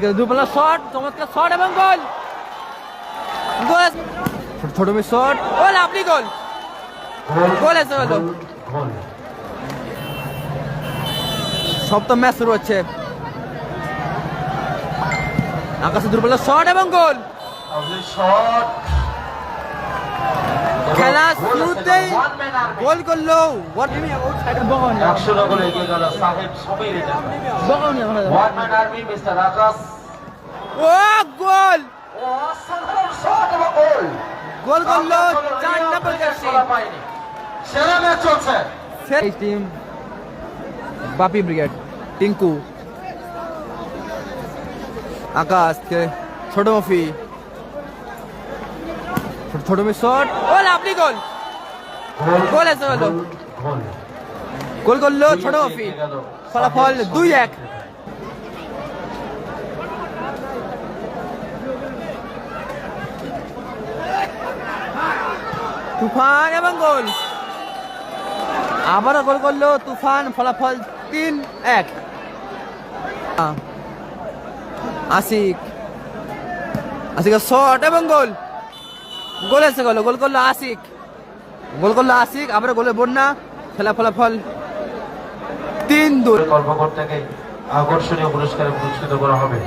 আজকে দুবেলা শট চমৎকার শট এবং গোল ছোট ছোট মিস শট গোল আপনি গোল গোল এসে গেল সপ্তম ম্যাচ শুরু হচ্ছে। আকাশে দুর্বল শট এবং গোল খেলা শুরুতেই গোল করল একশো গোলে এগিয়ে গেল সাহেব Samir one man army mister Akash ও গোল অসাধারণ শট এবং গোল গোল করল চার নম্বর জার্সি সেরা ম্যাচ চলছে এই টিম বাপি ব্রিগেড টিঙ্কু আকাশ কে ছোট মফি ছোট ছোট মি শট আপনি গোল। গোল এসে গেল গোল করল ছোট মফি ফলাফল দুই এক। তুফান এবং গোল। আবারও গোল করল তুফান ফলাফল তিন এক। আহ, আশিক। আশিকের শট এবং গোল। গোল এসে গেল গোল করল আশিক। গোল করল আশিক আবার গোলে বন্যা। খেলা ফলাফল তিন দুই। কর্মকর্তাকে আকর্ষণীয় পুরস্কারে পুরস্কৃত করা হবে।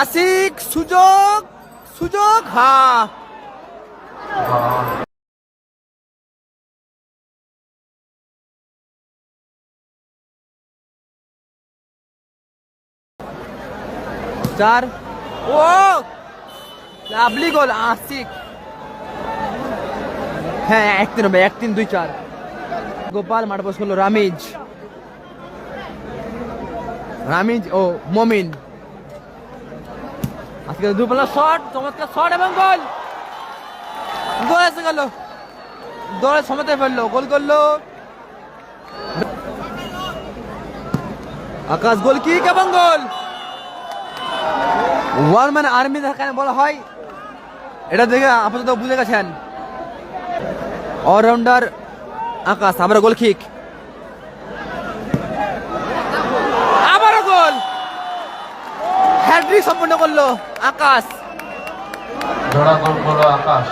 আশিক সুযোগ সুযোগ হ্যাঁ চার ও! লাভলি গোল, আশিক। হ্যাঁ এক তিন হবে, এক তিন, দুই চার। গোপাল, মাঠ বস করল রামিজ। রামিজ ও মমিন। আজকে দুবেলা শট, চমৎকার শট এবং গোল। গোল এসে গেল। দৌড়ে সমেতে ফেলল, গোল করল। আকাশ গোল কি এবং গোল। ওয়ান ম্যান আর্মি দেখানে বলা হয়। এটা দেখে আপাতত বুঝে গেছেন। অলরাউন্ডার আকাশ আমরা গোল কিক। আবারও গোল। হ্যাট্রিক সম্পন্ন করল আকাশ। জোড়া গোল করল আকাশ।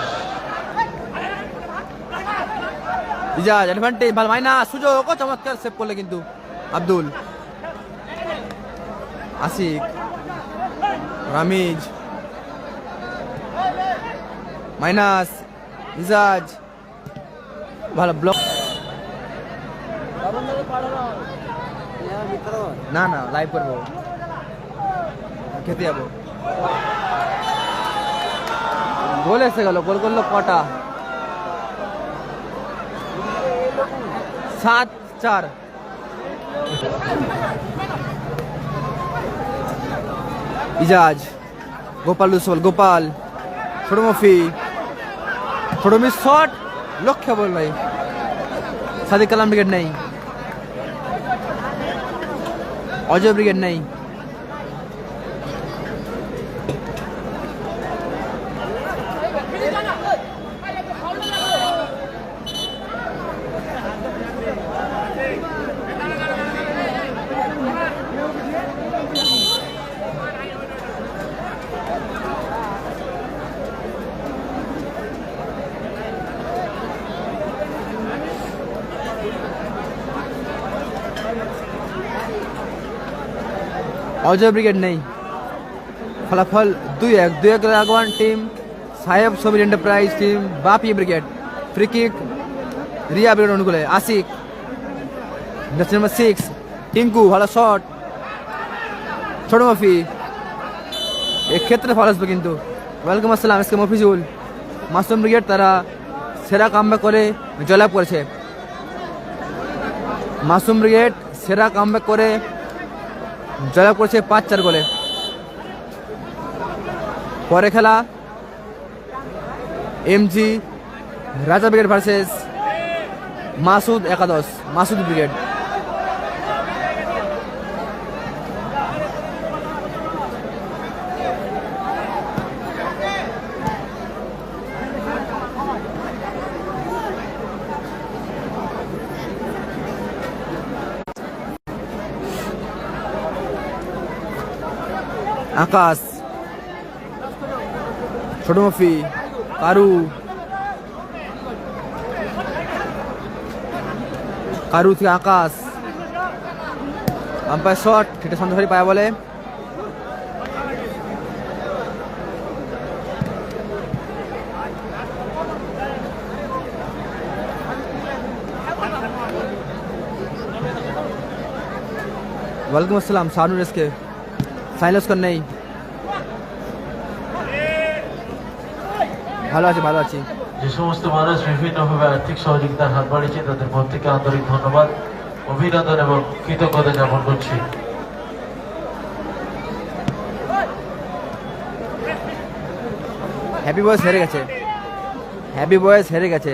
ইজাজ অ্যাডভান্টেজ ভালো মাইনা সুযোগ চমৎকার সেভ করলে কিন্তু আব্দুল। আশিক। রামিজ মাইনাস ইজাজ ভালো ব্লক না না লাইভ করব। খেতে যাব। গোল এসে গেল, গোল করল কটা? সাত, চার। ইজাজ, গোপাল লুসল গোপাল, ছোট মফি, ছোট মিস শট, লক্ষ্য বল ভাই সাদিক কালাম ব্রিগেড নেই। অজয় ব্রিগেড নেই। অজয় ব্রিগেড নেই। ফলাফল দুই এক। দুই এক রাগওয়ান টিম সাহেব Sabir enterprise team Bapi brigade. Free kick Riya brigade অনুকূলে। Ashiq jersey number six Tinku, ভালো শট ছোট মফি এক্ষেত্রে ফল আসবে কিন্তু। ওয়েলকাম আসসালাম এসকে মফিজুল। মাসুম ব্রিগেড তারা সেরা কামব্যাক করে, জয়লাভ করেছে। মাসুম ব্রিগেড সেরা কামব্যাক করে জয়লাভ করেছে পাঁচ চার গোলে। পরে খেলা MG Raja brigade versus Masud একাদশ, মাসুদ ব্রিগেড। আকাশ ছোট মফি কারু কারু থেকে আকাশ। আম্পায়ার শট সেটা সন্দেশারি পায় বলে। ওয়ালাইকুম আসসালাম, শাহনুর এসকে। সাইলেন্স কর নেই। ভালো আছি ভালো আছি। যে সমস্ত মানুষ বিভিন্নভাবে আর্থিক সহযোগিতার হাত বাড়িয়েছে তাদের প্রত্যেকে আন্তরিক ধন্যবাদ অভিনন্দন এবং কৃতজ্ঞতা জ্ঞাপন করছি। হ্যাপি বয়েস হেরে গেছে। হ্যাপি বয়েস হেরে গেছে।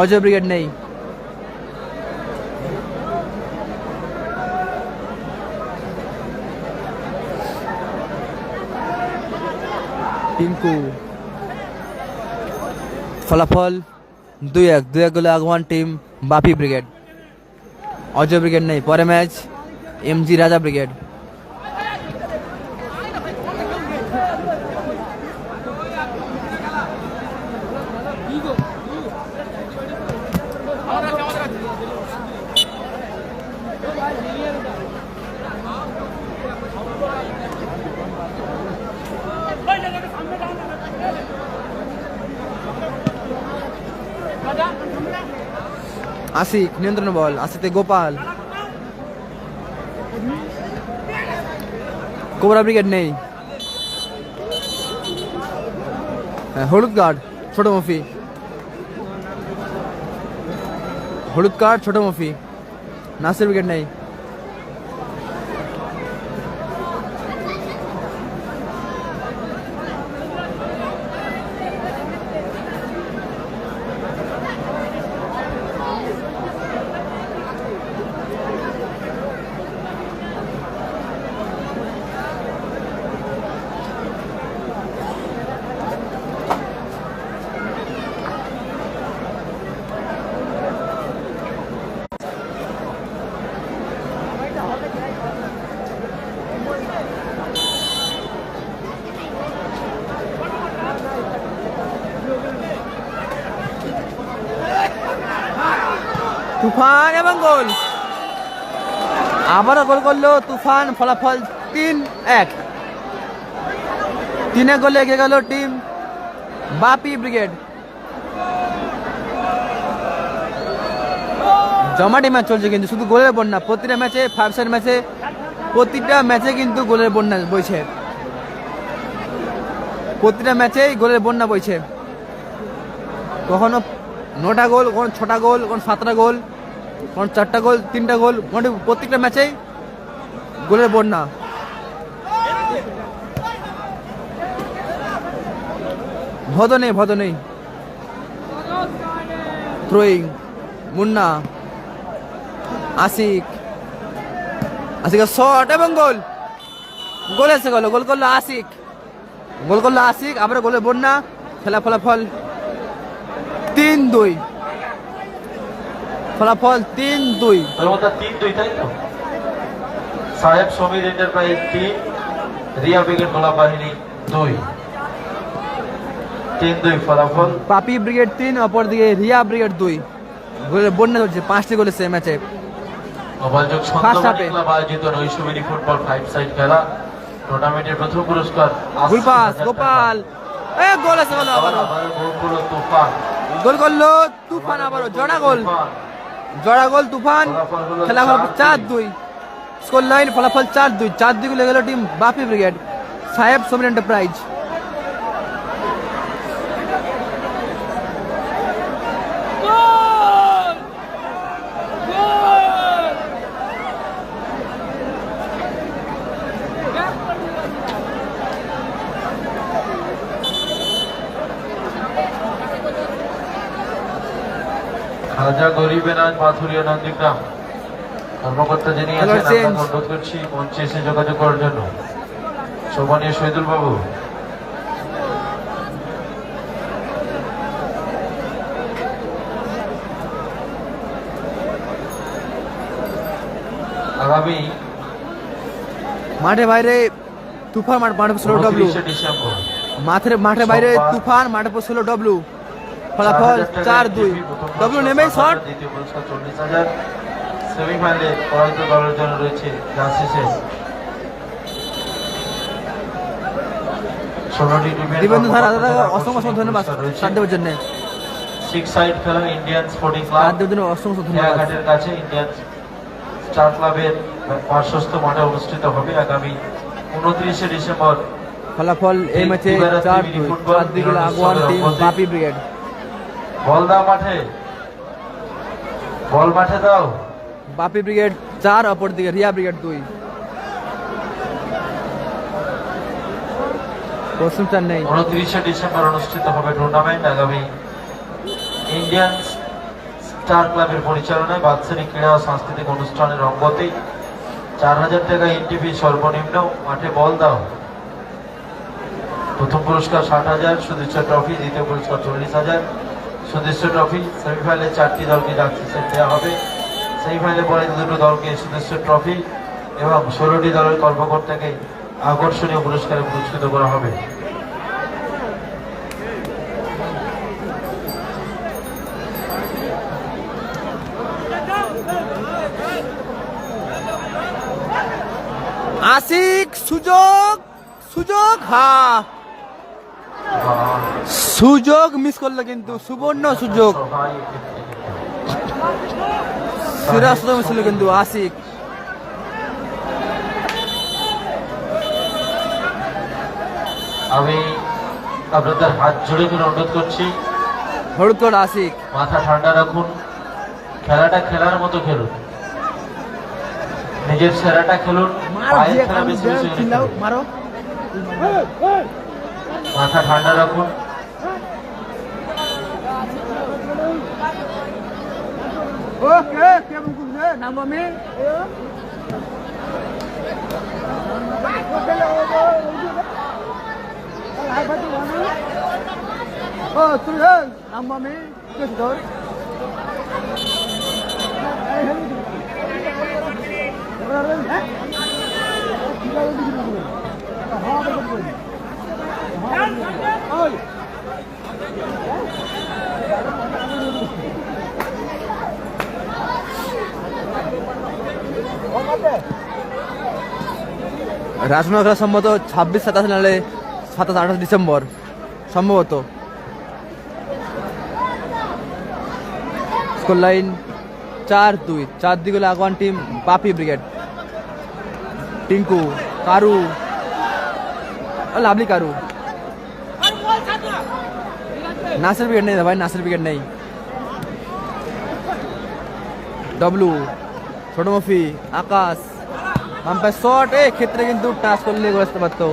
অজয় ব্রিগেড নেই। টিঙ্কু। ফলাফল দুই এক দুই এক গোলে আগওয়ান team Bapi brigade. Ajay brigade নেই, পরে match MG Raja brigade. Ashiq নিয়ন্ত্রণ বল আসিতে গোপাল। কোবরা ব্রিগেড নেই। হ্যাঁ, হলুদ কার্ড ছোট মফি। হলুদ কার্ড ছোট মফি। নাসের ব্রিগেড নেই। তুফান এবং গোল। আবারও গোল করল তুফান, ফলাফল তিন এক। তিনে গোলে এগিয়ে গেল টিম বাপি ব্রিগেড। জমাটি ম্যাচ চলছে কিন্তু শুধু গোলের বন্যা, প্রতিটা ম্যাচে সাইড ম্যাচে, প্রতিটা ম্যাচে কিন্তু গোলের বন্যা বইছে। প্রতিটা ম্যাচেই গোলের বন্যা বইছে। কখনো নটা গোল, কখনো ছটা গোল, কখনো সাতটা গোল। কখনো চারটা গোল, তিনটা গোল, মোটামুটি প্রত্যেকটা ম্যাচেই গোলের বন্যা। ভদ নেই ভদ নেই থ্রোয়িং মুন্না, আশিক। আশিকের শট এবং গোল। গোল এসে গেল, গোল করল আশিক। গোল করল আশিক আবার গোলের বন্যা, খেলা ফলাফল তিন দুই। ফলাফল তিন দুই। তিন দুই তাই তো? সাহেব সমীর এন্টারপ্রাইজ তিন রিয়া ব্রিগেড গোলা বাহিনী দুই। তিন দুই ফলাফল। পাপি ব্রিগেড তিন অপরদিকে রিয়া ব্রিগেড দুই। বন্যা চলছে পাঁচটি গোলে সে ম্যাচে ক্লাব আয়োজিত নৈশমিনী ফুটবল ফাইভ সাইড খেলা। টুর্নামেন্টের প্রথম পুরস্কার আশি গুল পাস হাজার টাকা। গোপাল। এ গোল আছে আবার গোল করল তুফান। গোল করল তুফান আবারও জড়া গোল তুফান। জড়া গোল তুফান খেলা হলো চার দুই। স্কোর লাইন ফলাফল চার দুই। চার দুই গোলে গেল টিম বাপি ব্রিগেড সাহেব সমীর এন্টারপ্রাইজ খাজা গরিবেনাজ পাথুরিয়া নন্দীগ্রাম। কর্মকর্তা যিনি আছেন অনুরোধ করছি মঞ্চে এসে যোগাযোগ করার জন্য। সম্মানীয় শহীদুল বাবু আগামী মাঠে বাইরে তুফান মাঠ মাঠে ষোলো ডব্লু মাঠের মাঠে বাইরে তুফান মাঠে পর ষোলো ডব্লু ফলাফল চার দুই। জিপি, প্রথম ডব্লু নেমেই শট। দ্বিতীয় পুরস্কার চল্লিশ হাজার। সেমিফাইনালে পরাজিত দলের জন্য রয়েছে জার্সি সেট ষোলোটি টিমের দিবেন্দু ধারা দাদা অসংখ্য অসংখ্য ধন্যবাদ সাথ দেওয়ার জন্য। সিক্স সাইড খেলা ইন্ডিয়ান স্পোর্টিং ক্লাব সাথ দেওয়ার জন্য অসংখ্য ধন্যবাদ। কাছে ইন্ডিয়ান স্টার ক্লাবের পার্শ্বস্থ মাঠে অনুষ্ঠিত হবে আগামী উনত্রিশে ডিসেম্বর। ফলাফল এই ম্যাচে চার দুই। ফুটবল চার দুই গোলে আগুয়ান টিম বাপি ব্রিগেড। বলদা মাঠে। বল মাঠে দাও। বাপি ব্রিগেড চার অপর দিকে রিয়া ব্রিগেড দুই। পশ্চিম চেন্নাই উনত্রিশে ডিসেম্বর অনুষ্ঠিত হবে টুর্নামেন্ট আগামী ইন্ডিয়ান স্টার ক্লাবের পরিচালনায় বাৎসরিক ক্রীড়া ও সাংস্কৃতিক অনুষ্ঠানের অঙ্গতে চার হাজার টাকা এনটিভি সর্বনিম্ন। মাঠে বল দাও। প্রথম পুরস্কার ষাট হাজার সুদৃশ্য ট্রফি দ্বিতীয় পুরস্কার চল্লিশ হাজার। সুদৃশ্য ট্রফি সেমিফাইনালে চারটি দলকে সেট দেওয়া হবে। সেমিফাইনালে পরে দুটো দলকে সুদৃশ্য ট্রফি এবং ষোলোটি দলের কর্মকর্তাকে আকর্ষণীয় পুরস্কারে পুরস্কৃত করা হবে। আশিক সুযোগ সুযোগ বাহ, সুযোগ মিস করল কিন্তু সুবর্ণ সুযোগ। সেরা সুযোগ করল কিন্তু আশিক। আমি আপনাদের হাত জোড়ে করে অনুরোধ করছি হলুদ কার্ড আশিক। মাথা ঠান্ডা রাখুন খেলাটা খেলার মতো খেলুন। নিজের সেরাটা খেলুন। মারো। মাথা ঠান্ডা রাখুন ওকে কেমন কুদরে নাম আমি ও তুই নাম আমি কেস ধর রাজনগর সম্ভবত ছাব্বিশ, সাতাশ নালে সাতাশ, আঠাশ ডিসেম্বর, সম্ভবত। স্কোর লাইন চার দুই, চার গোলে আগুয়ান টিম, বাপি ব্রিগেড। টিঙ্কু, কারু লাভলি কারু। নাসের ব্রিগেড নেই ভাই, নাসের ব্রিগেড নেই। ডব্লু ছোট মফি আকাশ। আম্পায়ার শট এ ক্ষেত্রে কিন্তু টাচ করলে গোল আসতে পারতো